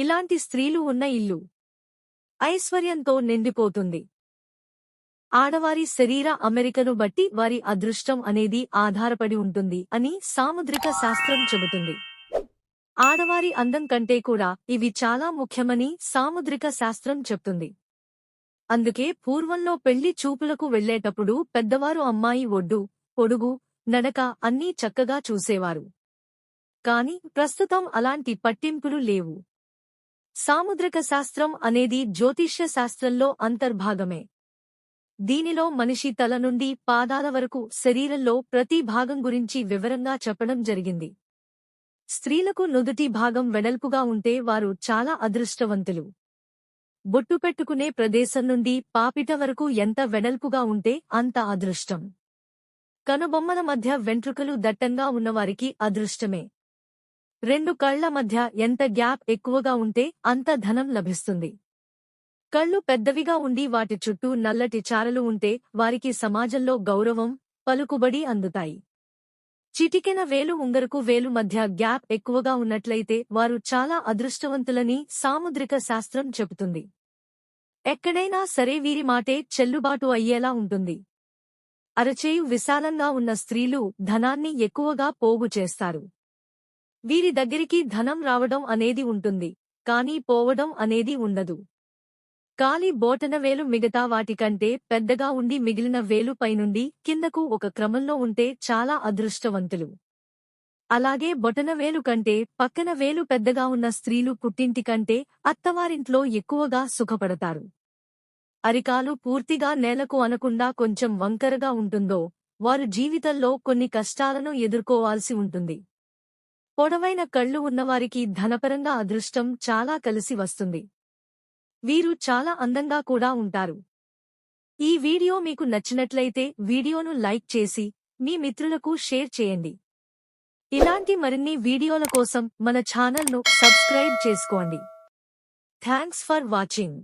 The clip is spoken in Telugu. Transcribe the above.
ఇలాంటి స్త్రీలు ఉన్న ఇల్లు ఐశ్వర్యంతో నిండిపోతుంది. ఆడవారి శరీర అమెరికను బట్టి వారి అదృష్టం అనేది ఆధారపడి ఉంటుంది అని సాముద్రిక శాస్త్రం చెబుతుంది. ఆడవారి అందం కంటే కూడా ఇవి చాలా ముఖ్యమని సాముద్రిక శాస్త్రం చెప్తుంది. అందుకే పూర్వంలో పెళ్ళి చూపులకు వెళ్ళేటప్పుడు పెద్దవారు అమ్మాయి ఒడ్డు పొడుగు నడక అన్నీ చక్కగా చూసేవారు. కాని ప్రస్తుతం అలాంటి పట్టింపులు లేవు. సాముద్రిక శాస్త్రం అనేది జ్యోతిష్య శాస్త్రంలో అంతర్భాగమే. దీనిలో మనిషి తల నుండి పాదాల వరకు శరీరంలో ప్రతి భాగం గురించి వివరంగా చెప్పడం జరిగింది. స్త్రీలకు నుదుటి భాగం వెడల్పుగా ఉంటే వారు చాలా అదృష్టవంతులు. బొట్టు పెట్టుకునే ప్రదేశం నుండి పాపిట వరకు ఎంత వెడల్పుగా ఉంటే అంత అదృష్టం. కనుబొమ్మల మధ్య వెంట్రుకలు దట్టంగా ఉన్నవారికి అదృష్టమే. రెండు కళ్ళ మధ్య ఎంత గ్యాప్ ఎక్కువగా ఉంటే అంత ధనం లభిస్తుంది. కళ్ళు పెద్దవిగా ఉండి వాటి చుట్టూ నల్లటి చారలు ఉంటే వారికి సమాజంలో గౌరవం పలుకుబడి అందుతాయి. చిటికెన వేలు ఉంగరకు వేలు మధ్య గ్యాప్ ఎక్కువగా ఉన్నట్లయితే వారు చాలా అదృష్టవంతులని సాముద్రిక శాస్త్రం చెబుతుంది. ఎక్కడైనా సరే వీరి మాటే చెల్లుబాటు అయ్యేలా ఉంటుంది. అరచేయు విశాలంగా ఉన్న స్త్రీలు ధనాన్ని ఎక్కువగా పోగు చేస్తారు. వీరి దగ్గరికి ధనం రావడం అనేది ఉంటుంది కానీ పోవడం అనేది ఉండదు. కాలి బోటనవేలు మిగతా వాటికంటే పెద్దగా ఉండి మిగిలిన వేలు పైనుండి కిందకు ఒక క్రమంలో ఉంటే చాలా అదృష్టవంతులు. అలాగే బొటన వేలు కంటే పక్కన వేలు పెద్దగా ఉన్న స్త్రీలు పుట్టింటి కంటే అత్తవారింట్లో ఎక్కువగా సుఖపడతారు. అరికాలు పూర్తిగా నేలకు అనకుండా కొంచెం వంకరగా ఉంటుందో వారు జీవితంలో కొన్ని కష్టాలను ఎదుర్కోవాల్సి ఉంటుంది. పొడవైన కళ్ళు ఉన్నవారికి ధనపరంగా అదృష్టం చాలా కలిసి వస్తుంది. వీరు చాలా అందంగా కూడా ఉంటారు. ఈ వీడియో మీకు నచ్చినట్లయితే వీడియోను లైక్ చేసి మీ మిత్రులకు షేర్ చేయండి. ఇలాంటి మరిన్ని వీడియోల కోసం మన ఛానల్ను సబ్స్క్రైబ్ చేసుకోండి. Thanks for watching.